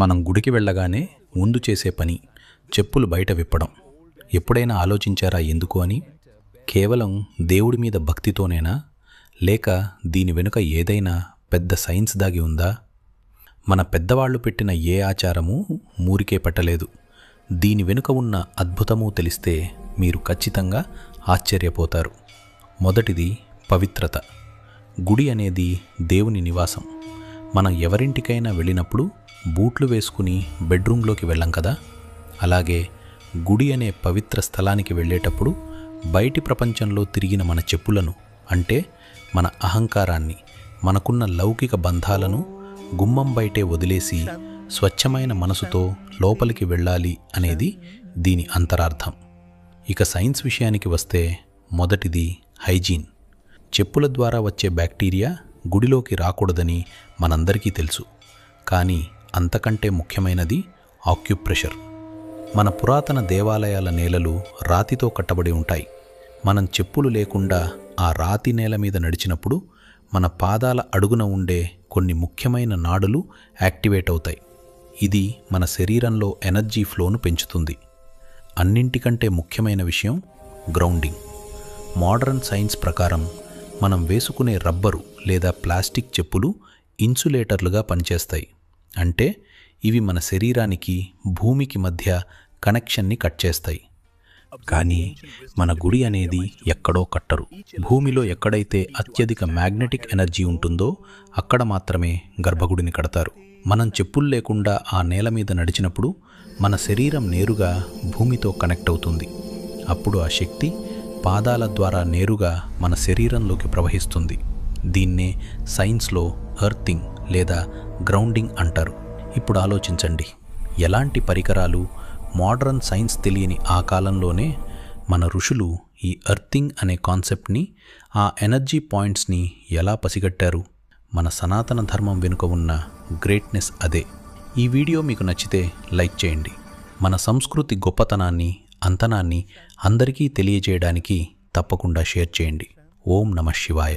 మనం గుడికి వెళ్ళగానే ముందు చేసే పని చెప్పులు బయట విప్పడం. ఎప్పుడైనా ఆలోచించారా ఎందుకు అని? కేవలం దేవుడి మీద భక్తితోనేనా? లేక దీని వెనుక ఏదైనా పెద్ద సైన్స్ దాగి ఉందా? మన పెద్దవాళ్ళు పెట్టిన ఏ ఆచారము మూరికే పెట్టలేదు. దీని వెనుక ఉన్న అద్భుతము తెలిస్తే మీరు ఖచ్చితంగా ఆశ్చర్యపోతారు. మొదటిది పవిత్రత. గుడి అనేది దేవుని నివాసం. మనం ఎవరింటికైనా వెళ్ళినప్పుడు బూట్లు వేసుకుని బెడ్రూమ్లోకి వెళ్ళం కదా? అలాగే గుడి అనే పవిత్ర స్థలానికి వెళ్ళేటప్పుడు బయటి ప్రపంచంలో తిరిగిన మన చెప్పులను అంటే మన అహంకారాన్ని మనకున్న లౌకిక బంధాలను గుమ్మం బయటే వదిలేసి స్వచ్ఛమైన మనసుతో లోపలికి వెళ్ళాలి అనేది దీని అంతరార్థం. ఇక సైన్స్ విషయానికి వస్తే మొదటిది హైజీన్. చెప్పుల ద్వారా వచ్చే బ్యాక్టీరియా గుడిలోకి రాకూడదని మనందరికీ తెలుసు. కానీ అంతకంటే ముఖ్యమైనది ఆక్యుప్రెషర్. మన పురాతన దేవాలయాల నేలలు రాతితో కట్టబడి ఉంటాయి. మనం చెప్పులు లేకుండా ఆ రాతి నేల మీద నడిచినప్పుడు మన పాదాల అడుగున ఉండే కొన్ని ముఖ్యమైన నాడులు యాక్టివేట్ అవుతాయి. ఇది మన శరీరంలో ఎనర్జీ ఫ్లోను పెంచుతుంది. అన్నింటికంటే ముఖ్యమైన విషయం గ్రౌండింగ్. మోడర్న్ సైన్స్ ప్రకారం మనం వేసుకునే రబ్బరు లేదా ప్లాస్టిక్ చెప్పులు ఇన్సులేటర్లుగా పనిచేస్తాయి. అంటే ఇవి మన శరీరానికి భూమికి మధ్య కనెక్షన్ని కట్ చేస్తాయి. కానీ మన గుడి అనేది ఎక్కడో కట్టరు. భూమిలో ఎక్కడైతే అత్యధిక మ్యాగ్నెటిక్ ఎనర్జీ ఉంటుందో అక్కడ మాత్రమే గర్భగుడిని కడతారు. మనం చెప్పులు లేకుండా ఆ నేల మీద నడిచినప్పుడు మన శరీరం నేరుగా భూమితో కనెక్ట్ అవుతుంది. అప్పుడు ఆ శక్తి పాదాల ద్వారా నేరుగా మన శరీరంలోకి ప్రవహిస్తుంది. దీన్నే సైన్స్లో ఎర్తింగ్ లేదా గ్రౌండింగ్ అంటారు. ఇప్పుడు ఆలోచించండి. ఎలాంటి పరికరాలు మోడర్న్ సైన్స్ తెలియని ఆ కాలంలోనే మన ఋషులు ఈ ఎర్తింగ్ అనే కాన్సెప్ట్ని ఆ ఎనర్జీ పాయింట్స్ని ఎలా పసిగట్టారు? మన సనాతన ధర్మం వెనుక ఉన్న గ్రేట్నెస్ అదే. ఈ వీడియో మీకు నచ్చితే లైక్ చేయండి. మన సంస్కృతి గొప్పతనాన్ని అంతనాన్ని అందరికీ తెలియజేయడానికి తప్పకుండా షేర్ చేయండి. ఓం నమ శివాయ.